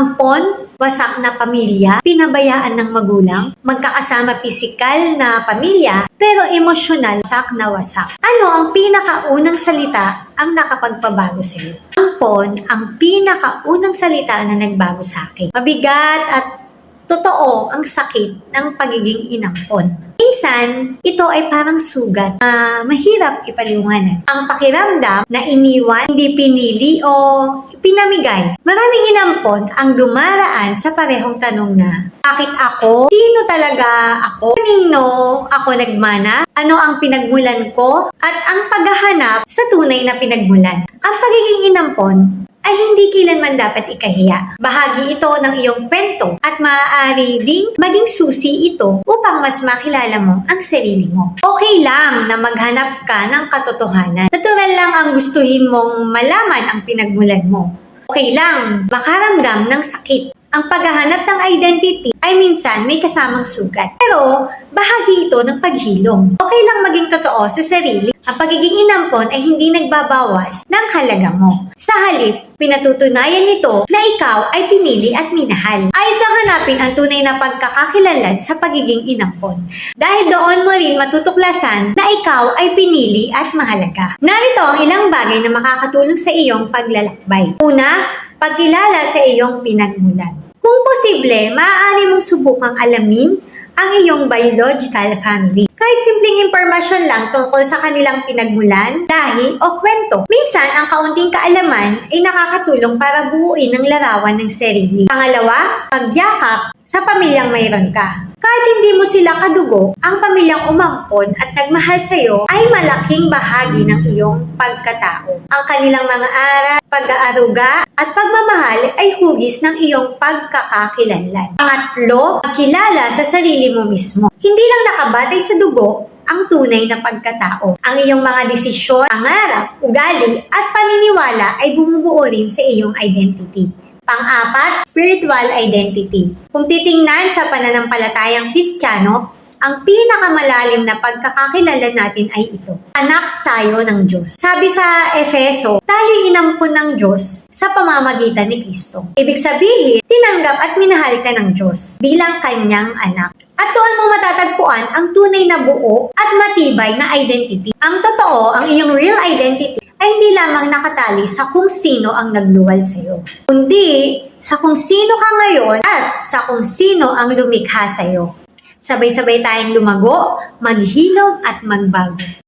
Ampon, wasak na pamilya, pinabayaan ng magulang, magkakasama pisikal na pamilya, pero emosyonal wasak na wasak. Ano ang pinakaunang salita ang nakapagpabago sa iyo? Ampon, ang pinakaunang salita na nagbago sa akin. Mabigat at totoo ang sakit ng pagiging inampon. Minsan, ito ay parang sugat na mahirap ipaliwanag. Ang pakiramdam na iniwan, hindi pinili o pinamigay. Maraming inampon ang dumaraan sa parehong tanong na, bakit ako? Sino talaga ako? Kanino ako nagmana? Ano ang pinagmulan ko? At ang paghahanap sa tunay na pinagmulan. Ang pagiging inampon ay hindi kailanman dapat ikahiya. Bahagi ito ng iyong kwento at maaari ding maging susi ito upang mas makilala mo ang sarili mo. Okay lang na maghanap ka ng katotohanan. Natural lang ang gustuhin mong malaman ang pinagmulan mo. Okay lang, makaramdam ng sakit. Ang paghahanap ng identity ay minsan may kasamang sugat. Pero, bahagi ito ng paghilom. Okay lang maging totoo sa sarili. Ang pagiging inampon ay hindi nagbabawas ng halaga mo. Sa halip, pinatutunayan nito na ikaw ay pinili at minahal. Ayos ang hanapin ang tunay na pagkakakilanlan sa pagiging inampon. Dahil doon mo rin matutuklasan na ikaw ay pinili at mahalaga. Narito ang ilang bagay na makakatulong sa iyong paglalakbay. Una, pagkilala sa iyong pinagmulan. Kung posible, maaari mong subukang alamin ang iyong biological family. Kahit simpleng impormasyon lang tungkol sa kanilang pinagmulan, lahi o kwento. Minsan, ang kaunting kaalaman ay nakakatulong para buuin ang larawan ng sarili. Pangalawa, pagyakap sa pamilyang mayroon ka. Kahit hindi mo sila kadugo, ang pamilyang umampon at nagmahal sa iyo ay malaking bahagi ng iyong pagkatao. Ang kanilang mga aral, pag-aaruga at pagmamahal ay hugis ng iyong pagkakakilanlan. Pangatlo, pagkilala sa sarili mo mismo. Hindi lang nakabatay sa dugo ang tunay na pagkatao. Ang iyong mga desisyon, pangarap, ugali at paniniwala ay bumubuo rin sa iyong identity. Pang-apat, spiritual identity. Kung titingnan sa pananampalatayang Kristiyano, ang pinakamalalim na pagkakakilala natin ay ito. Anak tayo ng Diyos. Sabi sa Efeso, tayo inampun ng Diyos sa pamamagitan ni Kristo. Ibig sabihin, tinanggap at minahal ka ng Diyos bilang kanyang anak. At doon mo matatagpuan ang tunay na buo at matibay na identity. Ang totoo, ang iyong real identity ay hindi lamang nakatali sa kung sino ang nagluwal sa iyo, kundi sa kung sino ka ngayon at sa kung sino ang lumikha sa iyo. Sabay-sabay tayong lumago, maghilom at magbago.